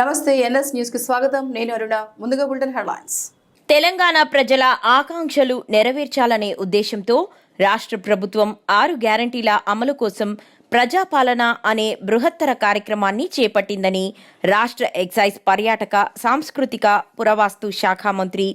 నమస్తే ఎన్ఎస్ న్యూస్కి స్వాగతం. నేను అరుణ. ముందుగా బులెటిన్ హెడ్లైన్స్. తెలంగాణ ప్రజల ఆకాంక్షలు నెరవేర్చాలనే ఉద్దేశంతో రాష్ట్ర ప్రభుత్వం ఆరు గ్యారంటీల అమలు కోసం ప్రజాపాలన అనే బృహత్తర కార్యక్రమాన్ని చేపట్టిందని రాష్ట్ర ఎక్సైజ్ పర్యాటక సాంస్కృతిక పురవాస్తు శాఖ మంత్రి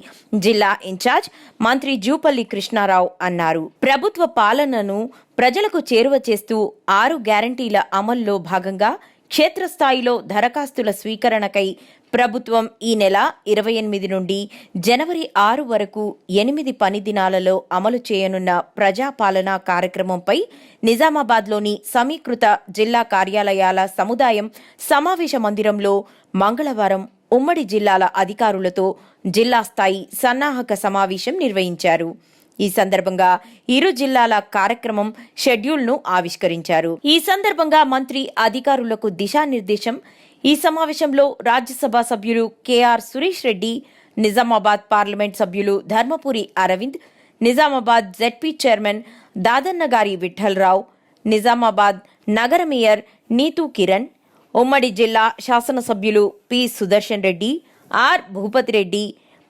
జిల్లా ఇన్ఛార్జ్ మంత్రి జూపల్లి కృష్ణారావు అన్నారు. ప్రభుత్వ పాలనను ప్రజలకు చేరువ చేస్తూ ఆరు గ్యారంటీల అమల్లో భాగంగా క్షేత్రస్థాయిలో దరఖాస్తుల స్వీకరణకై ప్రభుత్వం ఈ నెల ఇరవై ఎనిమిది నుండి జనవరి ఆరు వరకు ఎనిమిది పని దినాలలో అమలు చేయనున్న ప్రజాపాలనా కార్యక్రమంపై నిజామాబాద్లోని సమీకృత జిల్లా కార్యాలయాల సముదాయం సమావేశ మందిరంలో మంగళవారం ఉమ్మడి జిల్లాల అధికారులతో జిల్లా స్థాయి సన్నాహక సమావేశం నిర్వహించారు. ఈ సందర్భంగా ఇరు జిల్లాల కార్యక్రమం షెడ్యూల్ను ఆవిష్కరించారు. ఈ సందర్భంగా మంత్రి అధికారులకు దిశానిర్దేశం ఈ సమావేశంలో రాజ్యసభ సభ్యులు K R Suresh Reddy Nizamabad parliament సభ్యులు ధర్మపురి అరవింద్ నిజామాబాద్ జెడ్పీ చైర్మన్ దాదన్నగారి విఠలరావు నిజామాబాద్ నగర మేయర్ నీతూ కిరణ్ ఉమ్మడి జిల్లా శాసనసభ్యులు P. Sudarshan Reddy R. Bhupathi Reddy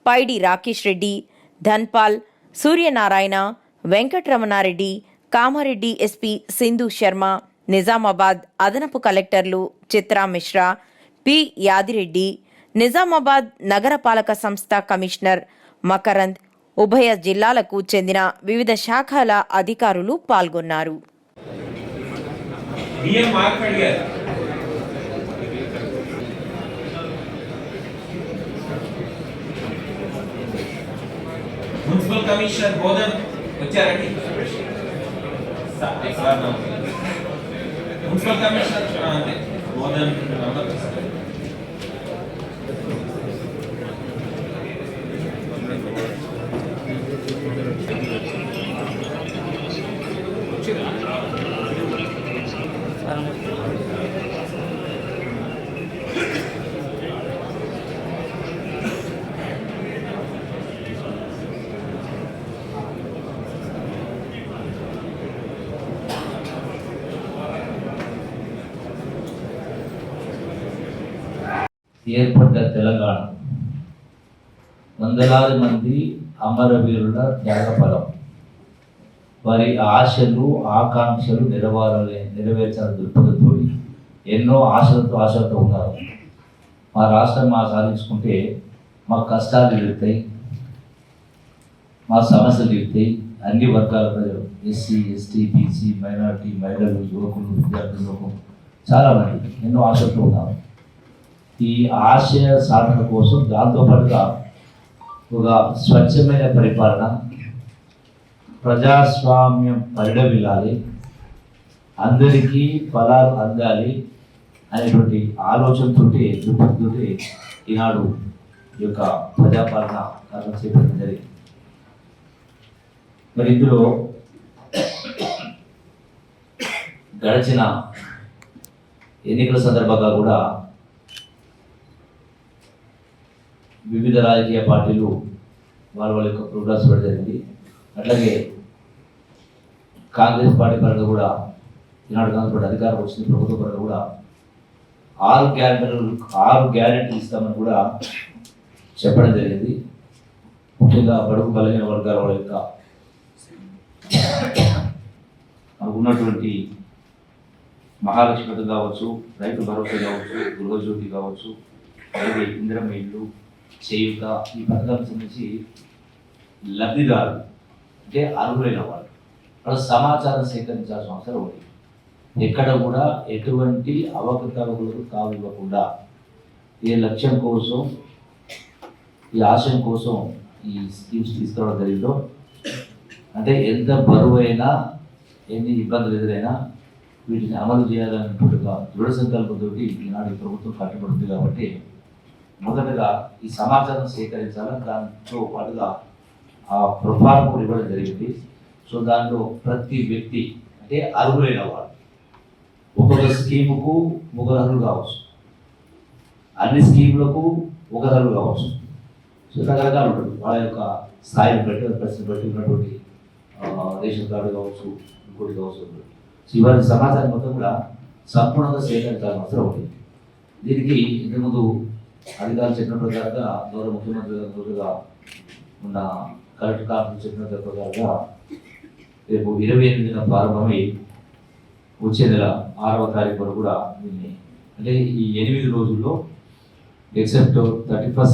Paidi Rakesh Reddy Dhanpal Suryanarayana Venkataramanareddy Kamareddy SP Sindhu Sharma Nizamabad అదనపు కలెక్టర్లు చిత్రా మిశ్రా పి యాదిరెడ్డి నిజామాబాద్ నగరపాలక సంస్థ కమిషనర్ మకరంద్ ఉభయ జిల్లాలకు చెందిన వివిధ శాఖల అధికారులు పాల్గొన్నారు. కమిషనర్ బోధన్ వచ్చారండి మున్సిపల్ కమిషనర్ ఆ, అదే, బోధన్ ఏర్పడ్డ తెలంగాణ. వందలాది మంది అమరవీరుల త్యాగఫలం. వారి ఆశలు ఆకాంక్షలు నెరవేరాలి నెరవేర్చాలని దృక్పథంతో ఎన్నో ఆశలతో ఆశలతో ఉన్నారు. మా రాష్ట్రం మా సాధించుకుంటే మా కష్టాలు తీరుతాయి మా సమస్యలు తీరుతాయి. అన్ని వర్గాల ప్రజలు ఎస్సీ ఎస్టీ బీసీ మైనారిటీ మహిళలు యువకులు విద్యార్థులు చాలా మంది ఎన్నో ఆశలతో ఉన్నారు. ఈ ఆశయ సాధన కోసం దాంతోపాటుగా ఒక స్వచ్ఛమైన పరిపాలన ప్రజాస్వామ్యం పరిడమిల్లాలి అందరికీ ఫలాలు అందాలి అనేటువంటి ఆలోచనతో దృక్పథంతో ఈనాడు ఈ యొక్క ప్రజాపాలన కాలం చేపట్టడం జరిగింది. మరి ఇందులో గడిచిన ఎన్నికల సందర్భంగా కూడా వివిధ రాజకీయ పార్టీలు వాళ్ళ వాళ్ళ యొక్క ప్రోగ్రామ్స్ కూడా జరిగింది. అట్లాగే కాంగ్రెస్ పార్టీ పరంగా కూడా ఈనాడు కాంగ్రెస్ పార్టీ అధికారం వచ్చింది. ప్రభుత్వ పరంగా కూడా ఆరు గ్యారెంటీలు ఆరు గ్యారెంటీలు ఇస్తామని కూడా చెప్పడం జరిగింది. ముఖ్యంగా బడుగు బలహీన వర్గాల వాళ్ళ యొక్క ఉన్నటువంటి మహాలక్ష్మి కావచ్చు రైతు భరోసా కావచ్చు గృహజ్యోతి కావచ్చు అలాగే ఇంద్రమ ఇల్లు చేయుత ఈ పథకానికి సంబంధించి లబ్ధిదారులు అంటే అర్హులైన వాళ్ళు. వాళ్ళ సమాచారం సేకరించాల్సిన అవసరం ఉంది. ఎక్కడ కూడా ఎటువంటి అవకతవకలకు తావివ్వకుండా ఏ లక్ష్యం కోసం ఈ ఆశయం కోసం ఈ స్కీమ్స్ తీసుకురావడం జరిగిందో అంటే ఎంత బరువైనా ఎన్ని ఇబ్బందులు ఎదురైనా వీటిని అమలు చేయాలనేటువంటి దృఢ సంకల్పంతో ఈనాడు ప్రభుత్వం కట్టుబడుతుంది కాబట్టి మొదటగా ఈ సమాచారం సేకరించాలని దాంతో పాటుగా ఆ ప్రొఫార్మ్ కూడా ఇవ్వడం జరిగింది. సో దాంట్లో ప్రతి వ్యక్తి అంటే అర్హులైన వాడు ఒక్కొక్క స్కీముకు ఒకరు అర్హులు కావచ్చు. అన్ని స్కీములకు ఒకరు అర్హులు కావచ్చు. సో రకరకాలు ఉంటుంది వాళ్ళ యొక్క స్థాయిని బట్టి ప్రశ్న బట్టి ఉన్నటువంటి రేషన్ కార్డు కావచ్చు ఇంకోటి కావచ్చు సో ఇవాళ సమాచారం మొత్తం కూడా సంపూర్ణంగా సేకరించాల్సిన అవసరం ఉంది. దీనికి ఇంతకుముందు అధికారులు చెప్పిన ప్రకారంగా గౌరవ ముఖ్యమంత్రి గారుగా ఉన్న కలెక్టర్ కాన్ఫరెన్స్ చెప్పిన ప్రకారంగా రేపు ఇరవై ఎనిమిదిన ప్రారంభమై వచ్చే నెల ఆరవ తారీఖు వరకు కూడా దీన్ని అంటే ఈ ఎనిమిది రోజుల్లో ఎక్సెప్ట్ థర్టీ ఫస్ట్